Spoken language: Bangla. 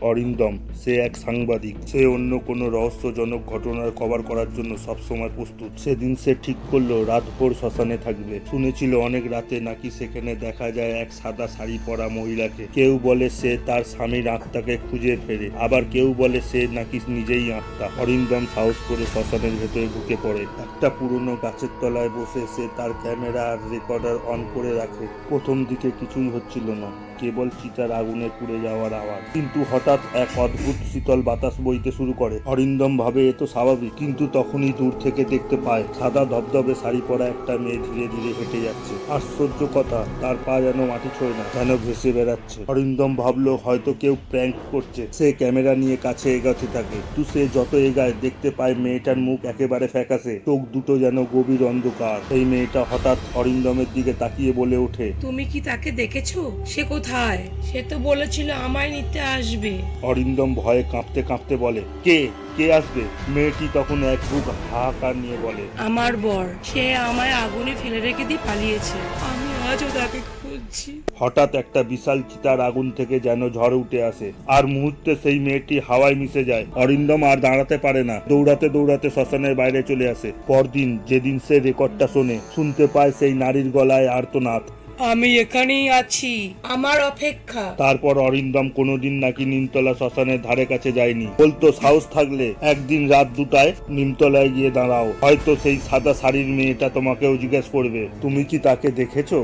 অরিন্দম, সে এক সাংবাদিক। সে অন্য কোনো রহস্যজনক ঘটনার কভার করার জন্য সবসময় প্রস্তুত। সেদিন সে ঠিক করল, রাতভর শ্মশানে থাকবে। শুনেছিল অনেক রাতে নাকি সেখানে দেখা যায় এক সাদা শাড়ি পরা মহিলাকে। কেউ বলে সে তার স্বামীর আত্মাকে খুঁজে ফেরে। আবার কেউ বলে সে নাকি নিজেই আত্মা। অরিন্দম সাহস করে শ্মশানের ভেতরে ঢুকে পড়ে। একটা পুরনো গাছের তলায় বসে সে তার ক্যামেরা আর রেকর্ডার অন করে রাখে। প্রথম দিকে কিছুই হচ্ছিল না। কেবল চিতার আগুনে পুড়ে যাওয়ার আওয়াজ। কিন্তু হঠাৎ এক অদ্ভুত শীতল বাতাস বইতে শুরু করে। অরিন্দম ভাবে এ তো স্বাভাবিক, কিন্তু তখনই দূর থেকে দেখতে পায়, সাদা ধবধবে শাড়ি পরা একটা মেয়ে ধীরে ধীরে হেঁটে যাচ্ছে। আশ্চর্য কথা, তার পা যেন মাটি ছোঁয় না, যেন ভেসে বেড়াচ্ছে। অরিন্দম ভাবলো, হয়তো কেউ প্র্যাঙ্ক করছে। সে ক্যামেরা নিয়ে কাছে এগাতে থাকে। কিন্তু সে যত এগায়, দেখতে পায় মেয়েটার মুখ একেবারে ফ্যাকাসে চোখ দুটো যেন গভীর অন্ধকার। সেই মেয়েটা হঠাৎ অরিন্দমের দিকে তাকিয়ে বলে ওঠে, তুমি কি তাকে দেখেছ? সে কোথায়? সে তো বলেছিল আমায় নিতে আসবে। অরিন্দম ভয়ে কাঁপতে কাঁপতে বলে কে? কে আসবে? মেয়েটি তখন এক বুক হাহাকার নিয়ে বলে আমার বর সে আমায় আগুনে ফেলে রেখে দিয়ে পালিয়েছে। আমি আজও তাকে খুঁজছি। হঠাৎ একটা বিশাল চিতার আগুন থেকে যেন ঝড় উঠে আসে আর মুহূর্তে সেই মেয়েটি হাওয়ায় মিশে যায়। অরিন্দম আর দাঁড়াতে পারে না দৌড়াতে দৌড়াতে শ্মশানের বাইরে চলে আসে। পরদিন যেদিন সে রেকর্ডটা শোনে শুনতে পায় সেই নারীর গলায় আর্তনাদ। আমি এখানেই আছি, আমার অপেক্ষা। তারপর অরিন্দম কোনোদিন নাকি নিমতলা শ্মশানের ধারে কাছে যায়নি। বলতো, সাহস থাকলে একদিন রাত দুটায় নিমতলায় গিয়ে দাঁড়াও। হয়তো সেই সাদা শাড়ির মেয়েটা তোমাকেও জিজ্ঞেস করবে। তুমি কি তাকে দেখেছ?